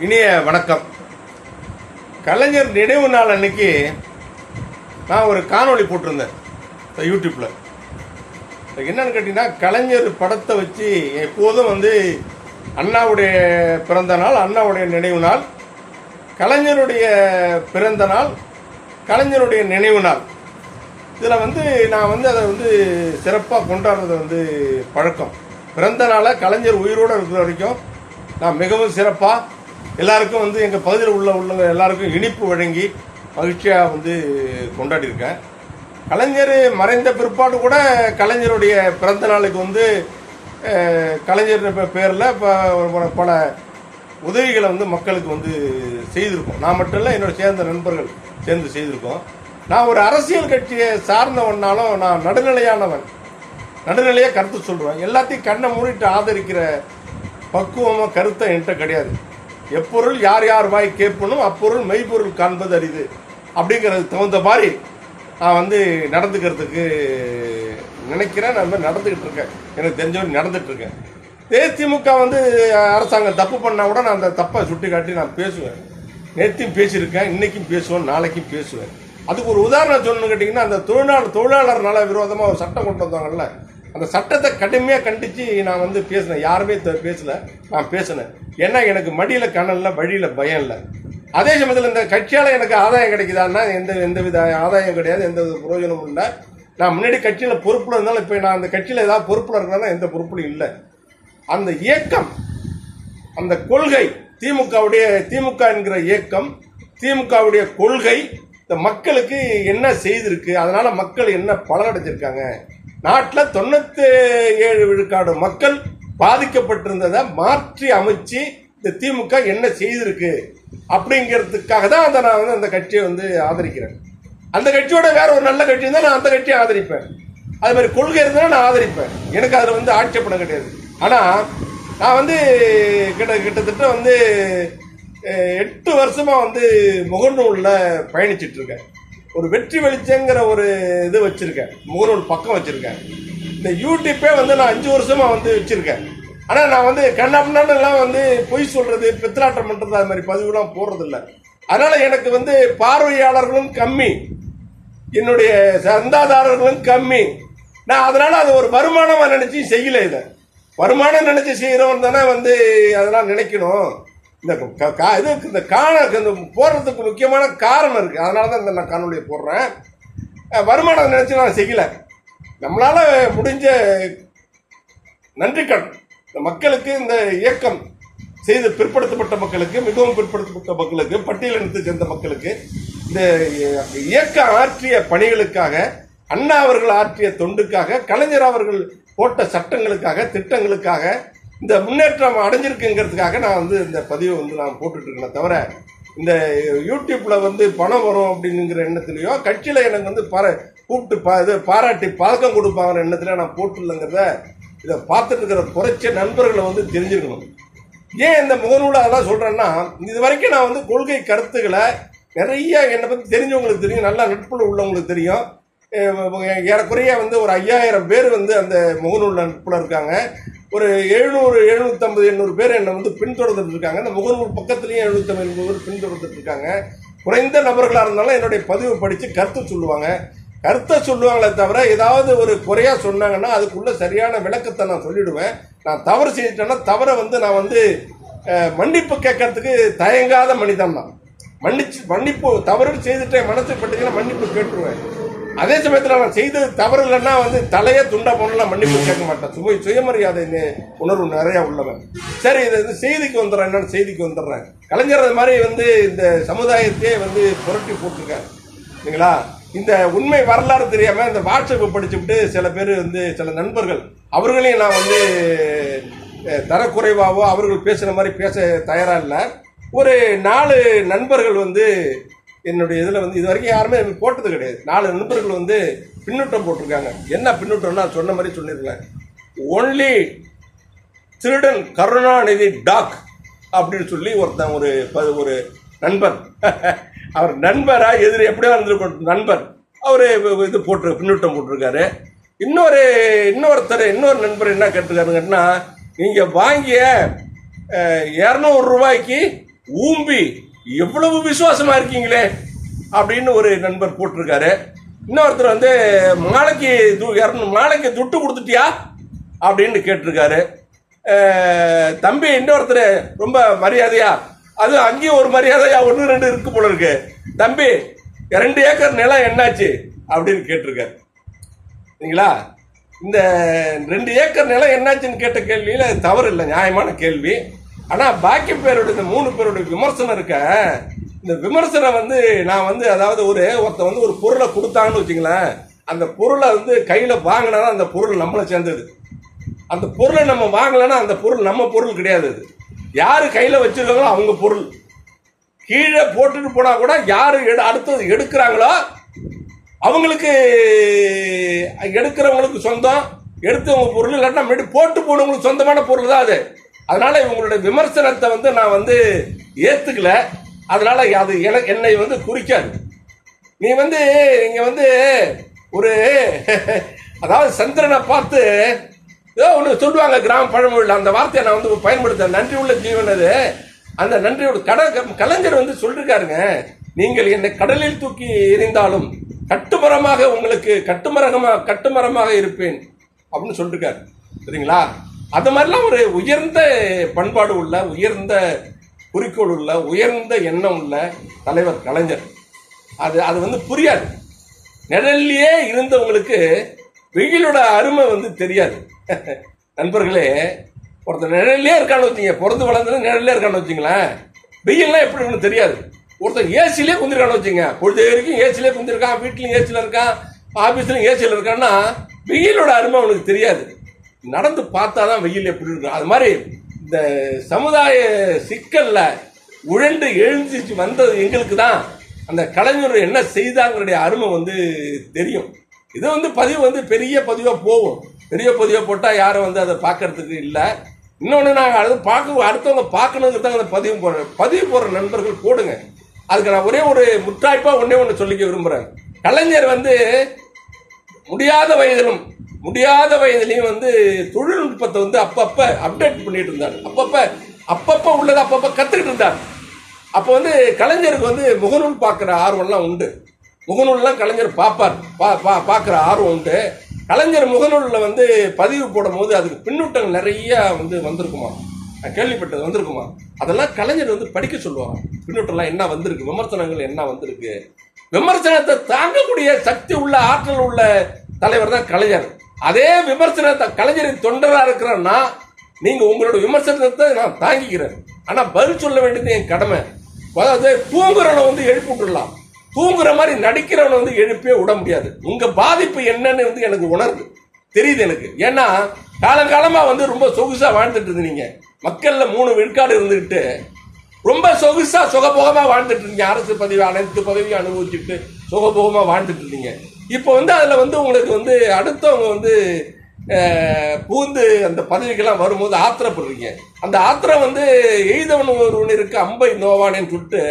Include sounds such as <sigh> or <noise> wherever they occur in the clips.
இனிய வணக்கம். கலைஞர் நினைவு நாள் அன்னைக்கு நான் ஒரு காணொளி போட்டிருந்தேன். இந்த என்னன்னு கேட்டிங்கன்னா கலைஞர் படத்தை வச்சு எப்போதும் வந்து அண்ணாவுடைய பிறந்த நாள் அண்ணாவுடைய நினைவு நாள் கலைஞருடைய பிறந்த நாள் கலைஞருடைய நினைவு நாள். இதில் வந்து நான் வந்து அதை வந்து சிறப்பாக கொண்டாடுறது வந்து பழக்கம். பிறந்த நாளை கலைஞர் உயிரோடு இருக்கிற வரைக்கும் நான் மிகவும் சிறப்பாக எல்லாருக்கும் வந்து எங்கள் பகுதியில் உள்ள உள்ளவங்க எல்லாருக்கும் இனிப்பு வழங்கி மகிழ்ச்சியாக வந்து கொண்டாடியிருக்கேன். கலைஞர் மறைந்த பிற்பாடு கூட கலைஞருடைய பிறந்த நாளுக்கு வந்து கலைஞர் பேரில் இப்போ பல உதவிகளை வந்து மக்களுக்கு வந்து செய்திருக்கோம். நான் மட்டும் இல்லை என்னோட சேர்ந்த நண்பர்கள் சேர்ந்து செய்திருக்கோம். நான் ஒரு அரசியல் கட்சியை சார்ந்தவனாலும் நான் நடுநிலையானவன். நடுநிலையாக கருத்து சொல்லுவேன் எல்லாத்தையும் கண்ணை மூடிட்டு ஆதரிக்கிற பக்குவமாக கருத்தை என்கிட்ட கிடையாது. எப்பொருள் யார் யார் வாய் கேட்பணும் அப்பொருள் மெய்ப்பொருள் காண்பது அரிது. அப்படிங்கிறது தகுந்த மாதிரி நான் வந்து நடந்துக்கிறதுக்கு நினைக்கிறேன். நான் மாதிரி நடந்துக்கிட்டு இருக்கேன். எனக்கு தெரிஞ்சவரை நடந்துட்டு இருக்கேன். தேதிமுக வந்து அரசாங்கம் தப்பு பண்ணால் கூட நான் அந்த தப்பை சுட்டி காட்டி நான் பேசுவேன். நேற்றையும் பேசியிருக்கேன் இன்னைக்கும் பேசுவேன் நாளைக்கும் பேசுவேன். அதுக்கு ஒரு உதாரணம் சொல்லணும்னு கேட்டிங்கன்னா அந்த தொழிலாளர் தொழிலாளர் நல விரோதமாக ஒரு சட்டம் கொண்டு வந்தாங்கல்ல அந்த சட்டத்தை கடுமையாக கண்டித்து நான் வந்து பேசினேன். யாருமே பேசலை பேசல. நான் பேசினேன். ஏன்னா எனக்கு மடியில் கணலில் வழியில் பயம் இல்லை. அதே சமயத்தில் இந்த கட்சியால் எனக்கு ஆதாயம் கிடைக்குதான்னா எந்த எந்த வித ஆதாயம் கிடையாது எந்த வித பிரயோஜனமும் இல்லை. நான் முன்னாடி கட்சியில் பொறுப்பில் இருந்தாலும் இப்போ நான் அந்த கட்சியில் ஏதாவது பொறுப்பில் இருக்கிறேன்னா எந்த பொறுப்புலையும் இல்லை. அந்த இயக்கம் அந்த கொள்கை திமுகவுடைய திமுக என்கிற இயக்கம் திமுகவுடைய கொள்கை இந்த மக்களுக்கு என்ன செய்திருக்கு அதனால மக்கள் என்ன பலனடைஞ்சிருக்காங்க நாட்டில் தொண்ணூத்தி ஏழு விழுக்காடு மக்கள் பாதிக்கப்பட்டிருந்ததை மாற்றி அமைச்சு இந்த திமுக என்ன செய்திருக்கு அப்படிங்கிறதுக்காக தான் அதை நான் வந்து அந்த கட்சியை வந்து ஆதரிக்கிறேன். அந்த கட்சியோட வேற ஒரு நல்ல கட்சி இருந்தால் நான் அந்த கட்சியை ஆதரிப்பேன். அது மாதிரி கொள்கை இருந்தால் நான் ஆதரிப்பேன். எனக்கு அதில் வந்து ஆட்சேபணம் கிடையாது. ஆனால் நான் வந்து கிட்ட கிட்டத்தட்ட வந்து எட்டு வருஷமாக வந்து முகநூலில் பயணிச்சிட்ருக்கேன் ஒரு வெற்றி வெளிச்சங்கிற ஒரு இது வச்சுருக்கேன். முகநூல் பக்கம் வச்சுருக்கேன். இந்த யூடியூப்பே வந்து நான் அஞ்சு வருஷமாக வந்து வச்சுருக்கேன். ஆனால் நான் வந்து கண்ணாப்பின்னாலாம் வந்து பொய் சொல்கிறது பித்தலாட்டம் பண்ணுறது அது மாதிரி பதிவுலாம் போடுறதில்ல. அதனால் எனக்கு வந்து பார்வையாளர்களும் கம்மி. என்னுடைய சந்தாதாரர்களும் கம்மி. நான் அதனால் அது ஒரு வருமானமாக நினச்சி செய்யலை இதை. வருமானம் நினச்சி செய்யறவன் தானே வந்து அதெல்லாம் நினைக்கணும். இந்த க- கா- இது இந்த காண இந்த போடுறதுக்கு முக்கியமான காரணம் இருக்கு. அதனால தான் இந்த நான் காணொலியை போடுறேன். வருமானம் நினைச்சு நான் செய்யல. நம்மளால முடிஞ்ச நன்றி கடன் இந்த மக்களுக்கு இந்த இயக்கம் செய்து பிற்படுத்தப்பட்ட மக்களுக்கு மிகவும் பிற்படுத்தப்பட்ட மக்களுக்கு பட்டியலினத்தை சேர்ந்த மக்களுக்கு இந்த இயக்கம் ஆற்றிய பணிகளுக்காக அண்ணா அவர்கள் ஆற்றிய தொண்டுக்காக கலைஞர் அவர்கள் போட்ட சட்டங்களுக்காக திட்டங்களுக்காக இந்த முன்னேற்றம் அடைஞ்சிருக்குங்கிறதுக்காக நான் வந்து இந்த பதிவை வந்து நான் போட்டுட்டு இருக்கேன் தவிர இந்த யூடியூப்பில் வந்து பணம் வரும் அப்படிங்கிற எண்ணத்துலயோ கட்சியில் எனக்கு வந்து பார கூப்பிட்டு பா இது பாராட்டி பழக்கம் கொடுப்பாங்கிற எண்ணத்தில் நான் போட்டுடலங்கிறத இதை பார்த்துட்டு இருக்கிற குறைச்ச நண்பர்களை வந்து தெரிஞ்சுக்கணும். ஏன் இந்த முகநூலை அதெல்லாம் சொல்கிறேன்னா இது வரைக்கும் நான் வந்து கொள்கை கருத்துக்களை நிறைய என்னை பற்றி தெரிஞ்சவங்களுக்கு தெரியும் நல்லா நட்புல உள்ளவங்களுக்கு தெரியும். ஏறக்குறைய வந்து ஒரு ஐயாயிரம் பேர் வந்து அந்த முகநூல் நட்புல இருக்காங்க. ஒரு எழுநூறு எழுநூத்தம்பது எண்ணூறு பேர் என்னை வந்து பின்தொடர்ந்துட்டு இருக்காங்க. அந்த முகநூல் பக்கத்துலேயும் எழுநூத்தம்பது எண்பது பேர் பின்தொடர்ந்துட்டு இருக்காங்க. குறைந்த நபர்களாக இருந்தாலும் என்னுடைய பதிவு படித்து கருத்து சொல்லுவாங்க. கருத்தை சொல்லுவாங்களே தவிர ஏதாவது ஒரு குறையாக சொன்னாங்கன்னா அதுக்குள்ள சரியான விளக்கத்தை நான் சொல்லிவிடுவேன் நான் தவறு செஞ்சிட்டேன்னா தவறை வந்து நான் வந்து மன்னிப்பு கேட்கறதுக்கு தயங்காத மனிதன் தான் மன்னிச்சு மன்னிப்பு தவறு செய்துட்டேன் மனசு பட்டுச்சுன்னா மன்னிப்பு கேட்டுருவேன். அதே சமயத்தில் நான் செய்தது தவறு இல்லைன்னா வந்து தலையே துண்டா போனா மன்னிப்பு கேட்க மாட்டேன். சுமை சுயமரியாதை உணர்வு நிறைய உள்ளவன். சரி இது வந்து செய்திக்கு வந்துடுறேன். என்னன்னு செய்திக்கு வந்துடுறேன். கலைஞர் அது மாதிரி வந்து இந்த சமுதாயத்தையே வந்து புரட்டி போட்டிருக்காரு. சரிங்களா? இந்த உண்மை வரலாறு தெரியாம இந்த வாட்ஸ்அப்பை படிச்சுவிட்டு சில பேர் வந்து சில நண்பர்கள் அவர்களையும் நான் வந்து தரக்குறைவாகவோ தரக்குறைவாவோ அவர்கள் பேசுகிற மாதிரி பேச தயாராக இல்லை. ஒரு நாலு நண்பர்கள் வந்து என்னுடைய இதில் வந்து இது வரைக்கும் யாருமே எனக்கு போட்டது கிடையாது. நாலு நண்பர்கள் வந்து பின்னூட்டம் போட்டிருக்காங்க. என்ன பின்னூட்டம்னா சொன்ன மாதிரி சொல்லியிருக்கேன் ஒன்லி திருடன் கருணாநிதி டாக் அப்படின்னு சொல்லி ஒருத்தன் ஒரு ப- ஒரு நண்பர் <laughs> அவர் நண்பராக எதிரி எப்படியோ இருந்திருக்கும். நண்பர் அவர் இது போட்டு பின்னூட்டம் போட்டிருக்காரு. இன்னொரு இன்னொருத்தர் இன்னொரு நண்பர் என்ன கேட்டிருக்காருங்கன்னா நீங்கள் வாங்கிய இரநூறு ரூபாய்க்கு ஊம்பி எவ்வளவு விசுவாசமா இருக்கீங்களே அப்படின்னு ஒரு நண்பர் போட்டிருக்காரு. இன்னொருத்தர் வந்து மாலைக்கு இரநூ- மாலைக்கு துட்டு கொடுத்துட்டியா? அப்படின்னு கேட்டிருக்காரு. தம்பி இன்னொருத்தர் ரொம்ப மரியாதையா? அது அங்கேயும் ஒரு மரியாதையா ஒன்று ரெண்டு இருக்கு போல இருக்கு. தம்பி ரெண்டு ஏக்கர் நிலம் என்னாச்சு? அப்படின்னு கேட்டிருக்காரு. சரிங்களா? இந்த ரெண்டு ஏக்கர் நிலம் என்னாச்சுன்னு கேட்ட கேள்வியில் அது தவறு இல்லை நியாயமான கேள்வி. ஆனால் பாக்கி பேரோட இந்த மூணு பேரோட விமர்சனம் இருக்க இந்த விமர்சனம் வந்து நான் வந்து அதாவது ஒரு ஒருத்தன் வந்து ஒரு பொருளை கொடுத்தாங்கன்னு வச்சுங்களேன் அந்த பொருளை வந்து கையில் வாங்கினா அந்த பொருள் நம்மளை சேர்ந்தது. அந்த பொருளை நம்ம வாங்கலைன்னா அந்த பொருள் நம்ம பொருள் கிடையாது அது. யார் கையில் வச்சிருக்காங்களோ அவங்க பொருள். கீழே போட்டுட்டு போனா கூட யாரு எடு அடுத்தது எடுக்கிறாங்களோ அவங்களுக்கு எடுக்கிறவங்களுக்கு சொந்தம் எடுத்தவங்க பொருள் இல்லாட்டா முன்னாடி போட்டு போனவங்களுக்கு சொந்தமான பொருள் தான் அது. அதனால இவங்களுடைய விமர்சனத்தை வந்து நான் வந்து ஏத்துக்கல. அதனால அது என- என்னை வந்து குறிக்காது. நீ வந்து இங்க வந்து ஒரு <laughs> அதாவது சந்திரனை பார்த்து ஏதோ ஒன்று சொல்லுவாங்க கிராம பழமொழியில் அந்த வார்த்தையை நான் வந்து பயன்படுத்த நன்றி உள்ள ஜீவன் அது. அந்த நன்றியோட கட கலைஞர் வந்து சொல்லிருக்காருங்க. நீங்கள் என்னை கடலில் தூக்கி எறிந்தாலும் கட்டுமரமாக உங்களுக்கு கட்டுமரகமாக கட்டுமரமாக இருப்பேன். அப்படின்னு சொல்லிருக்காரு. சரிங்களா? அது மாதிரிலாம் ஒரு உயர்ந்த பண்பாடு உள்ள உயர்ந்த குறிக்கோள் உள்ள உயர்ந்த எண்ணம் உள்ள தலைவர் கலைஞர். அது அது வந்து புரியாது. நிழல்லையே இருந்தவங்களுக்கு வெயிலோட அருமை வந்து தெரியாது. <laughs> நண்பர்களே ஒருத்தர் நிழல்லே இருக்கான்னு வச்சுங்க பிறந்து வளர்ந்து நிழல்லே இருக்கான்னு வச்சுங்களேன் வெயில்லாம் எப்படி ஒன்று தெரியாது. ஒருத்தர் ஏசிலே குந்திருக்கான்னு வச்சுங்க பொழுது வரைக்கும் ஏசிலே குந்திருக்கான் வீட்லையும் ஏசியில் இருக்கான் ஆஃபீஸ்லையும் ஏசியில் இருக்கான்னா வெயிலோட அருமை அவனுக்கு தெரியாது. நடந்து பார்த்தா தான் வெயில் எப்படி இருக்கும் அது மாதிரி இந்த சமுதாய சிக்கலில் உழண்டு எழுந்திருச்சு வந்தது எங்களுக்கு தான் அந்த கலைஞர் என்ன செய்தாங்களுடைய அருமை வந்து தெரியும். இது வந்து பதிவு வந்து பெரிய பதிவாக போகும். பெரிய பதிவாக போட்டால் யாரும் வந்து அதை பார்க்கறதுக்கு இல்லை. இன்னொன்று நாங்கள் அது பார்க்க அடுத்தவங்க பார்க்கணுங்கிறது தான் அந்த பதிவு போடுறேன் பதிவு போடுற நண்பர்கள் போடுங்க. அதுக்கு நான் ஒரே ஒரு முட்டாய்ப்பாக ஒன்றே ஒன்று சொல்லிக்க விரும்புகிறேன் கலைஞர் வந்து முடியாத வயதிலும் முடியாத வயதுலேயும் வந்து தொழில்நுட்பத்தை வந்து அப்பப்ப அப்டேட் பண்ணிட்டு இருந்தார். அப்பப்ப அப்பப்ப உள்ளதை அப்பப்ப கத்துக்கிட்டு இருந்தார். அப்போ வந்து கலைஞருக்கு வந்து முகநூல் பார்க்குற ஆர்வம்லாம் உண்டு. முகநூல்லாம் கலைஞர் பார்ப்பார். பா பா பார்க்குற ஆர்வம் உண்டு. கலைஞர் முகநூலில் வந்து பதிவு போடும் போது அதுக்கு பின்னூட்டங்கள் நிறைய வந்து வந்திருக்குமா? நான் கேள்விப்பட்டது வந்திருக்குமா? அதெல்லாம் கலைஞர் வந்து படிக்க சொல்லுவாங்க. பின்னூட்டம்லாம் என்ன வந்திருக்கு? விமர்சனங்கள் என்ன வந்திருக்கு? விமர்சனத்தை தாங்கக்கூடிய சக்தி உள்ள ஆற்றல் உள்ள தலைவர் தான் கலைஞர். அதே விமர்சனத்தை கலைஞரின் தொண்டராக இருக்கிறேன்னா நீங்க உங்களோட விமர்சனத்தை நான் தாங்கிக்கிறேன். ஆனா பதில் சொல்ல வேண்டியது என் கடமை. அதாவது தூங்குறவனை வந்து எழுப்பி விட்டுடலாம். தூங்குற மாதிரி நடிக்கிறவனை வந்து எழுப்பியே விட முடியாது. உங்க பாதிப்பு என்னன்னு வந்து எனக்கு உணருது தெரியுது எனக்கு. ஏன்னா காலங்காலமா வந்து ரொம்ப சொகுசா வாழ்ந்துட்டு இருந்தீங்க. மக்கள்ல மூணு விழுக்காடு இருந்துகிட்டு ரொம்ப சொகுசா சுகபோகமா வாழ்ந்துட்டு இருந்தீங்க. அரசு பதவி அனைத்து பதவியும் அனுபவிச்சுட்டு சுகபோகமா வாழ்ந்துட்டு இருந்தீங்க. இப்போ வந்து அதில் வந்து உங்களுக்கு வந்து அடுத்தவங்க வந்து பூந்து அந்த பதவிக்கெல்லாம் வரும்போது ஆத்திரப்படுறீங்க. அந்த ஆத்திரம் வந்து எய்தவன் ஒருவன் இருக்கு அம்பை நோவானேன்னு சொல்லிட்டு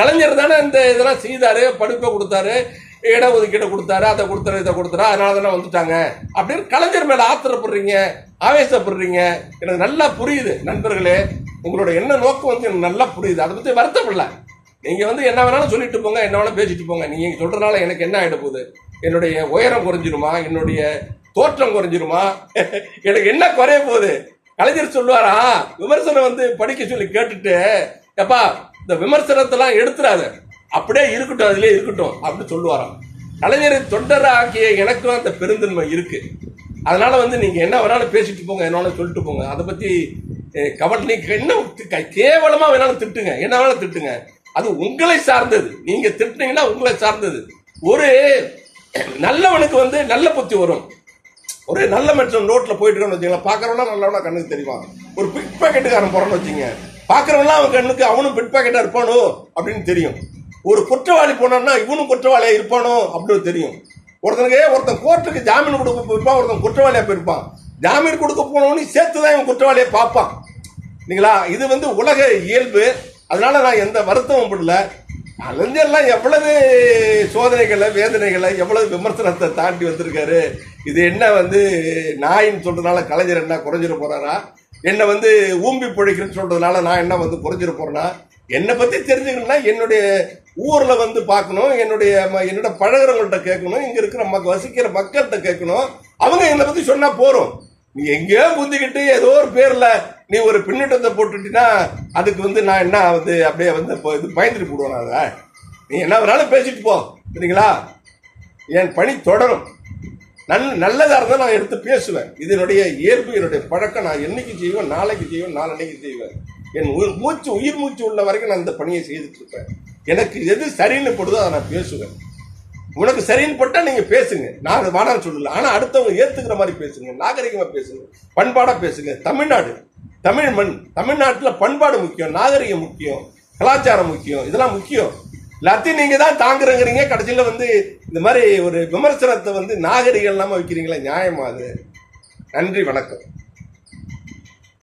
கலைஞர் தானே இந்த இதெல்லாம் செய்தாரு படிப்பை கொடுத்தாரு இட ஒதுக்கீடு கொடுத்தாரு அதை கொடுத்தாரு இதை கொடுத்தாரு அதனால தானே வந்துட்டாங்க. அப்படின்னு கலைஞர் மேலே ஆத்திரப்படுறீங்க ஆவேசப்படுறீங்க. எனக்கு நல்லா புரியுது நண்பர்களே. உங்களோட என்ன நோக்கம் வந்து எனக்கு நல்லா புரியுது. அதை பற்றி வருத்தப்படல. நீங்க வந்து என்ன வேணாலும் சொல்லிட்டு போங்க என்ன வேணாலும் பேசிட்டு போங்க. நீங்க சொல்றதுனால எனக்கு என்ன ஆயிட போகுது? என்னுடைய உயரம் குறைஞ்சிருமா? என்னுடைய தோற்றம் குறைஞ்சிருமா? எனக்கு என்ன குறைய போகுது? கலைஞர் சொல்லுவாரா? விமர்சனம் வந்து படிக்க சொல்லி கேட்டுட்டு எப்பா இந்த விமர்சனத்தெல்லாம் எடுத்துடாத. அப்படியே இருக்கட்டும் அதுலயே இருக்கட்டும் அப்படின்னு சொல்லுவாராம். கலைஞரை தொண்டரா ஆக்கிய எனக்கும் அந்த பெருந்தன்மை இருக்கு. அதனால வந்து நீங்க என்ன வேணாலும் பேசிட்டு போங்க என்ன வேணாலும் சொல்லிட்டு போங்க. அதை பத்தி அஹ், கவலை நீங்க என்ன கேவலமா வேணாலும் திட்டுங்க. என்ன வேணாலும் திட்டுங்க. அது உங்களை சார்ந்தது. நீங்க திட்டினீங்கன்னா உங்களை சார்ந்தது. ஒரு நல்லவனுக்கு வந்து நல்ல புத்தி வரும். ஒரு நல்ல மனுஷன் ரோட்ல போயிட்டு இருக்கான்னு வச்சுங்களேன் பாக்குறவனா நல்லவனா கண்ணுக்கு தெரியுமா? ஒரு பிக் பாக்கெட்டுக்காரன் போறான்னு வச்சுங்க பாக்குறவனா அவன் கண்ணுக்கு அவனும் பிக் பாக்கெட்டா இருப்பானோ அப்படின்னு தெரியும். ஒரு குற்றவாளி போனான்னா இவனும் குற்றவாளியா இருப்பானோ அப்படின்னு தெரியும். ஒருத்தனுக்கு ஒருத்தன் கோர்ட்டுக்கு ஜாமீன் கொடுக்க போயிருப்பான் ஒருத்தன் குற்றவாளியா போயிருப்பான் ஜாமீன் கொடுக்க போனவனையும் சேர்த்து தான் இவன் குற்றவாளியை பார்ப்பான். இல்லைங்களா? இது வந்து உலக இயல்பு. அதனால நான் எந்த வருத்தமும் படல. அலைஞர்லாம் எவ்வளவு சோதனைகளை வேதனைகளை எவ்வளவு விமர்சனத்தை தாண்டி வந்திருக்காரு. இது என்ன வந்து நாயின்னு சொல்றதுனால கலைஞர் என்ன குறைஞ்சிட போறாரா? என்னை வந்து ஊம்பி பிழைக்கிறேன்னு சொல்றதுனால நான் என்ன வந்து குறைஞ்சிட போறேன்னா என்னை பத்தி தெரிஞ்சுக்கணும்னா என்னுடைய ஊர்ல வந்து பார்க்கணும் என்னுடைய ம- என்னோட பழகுறவங்கள்ட்ட கேட்கணும் இங்க இருக்கிற மக்கள் வசிக்கிற மக்கள்கிட்ட கேட்கணும். அவங்க என்னை பத்தி சொன்னா போறோம். நீ எங்கேயோ புந்திக்கிட்டு ஏதோ ஒரு பேர்ல நீ ஒரு பின்னட்டத்தை போட்டுட்டீங்கன்னா அதுக்கு வந்து நான் என்ன வந்து அப்படியே வந்து இது பயந்துட்டு போடுவேன் அதை. நீ என்ன வேணாலும் பேசிட்டு போ சரிங்களா? என் பணி தொடரும். நல் நல்லதாக இருந்தால் நான் எடுத்து பேசுவேன். இதனுடைய இயல்பு என்னுடைய பழக்கம். நான் என்னைக்கு செய்வேன் நாளைக்கு செய்வேன் நாளன்னைக்கு செய்வேன். என் உயிர் மூச்சு உயிர் மூச்சு உள்ள வரைக்கும் நான் இந்த பணியை செய்துட்டு இருப்பேன். எனக்கு எது சரின்னு போடுதோ அதை நான் பேசுவேன். உனக்கு சரின்னு பட்டா நீங்க பேசுங்க. நான் அதை வேணாம்னு சொல்லல. ஆனா அடுத்தவங்க ஏத்துக்கிற மாதிரி பேசுங்க. நாகரிகமா பேசுங்க. பண்பாடா பேசுங்க. தமிழ்நாடு. தமிழ் மண். தமிழ்நாட்டில் பண்பாடு முக்கியம். நாகரிகம் முக்கியம். கலாச்சாரம் முக்கியம். இதெல்லாம் முக்கியம். எல்லாத்தையும் நீங்க தான் தாங்குறங்கிறீங்க. கடைசியில் வந்து இந்த மாதிரி ஒரு விமர்சனத்தை வந்து நாகரிகம் இல்லாமல் வைக்கிறீங்களா. நியாயமா அது? நன்றி. வணக்கம்.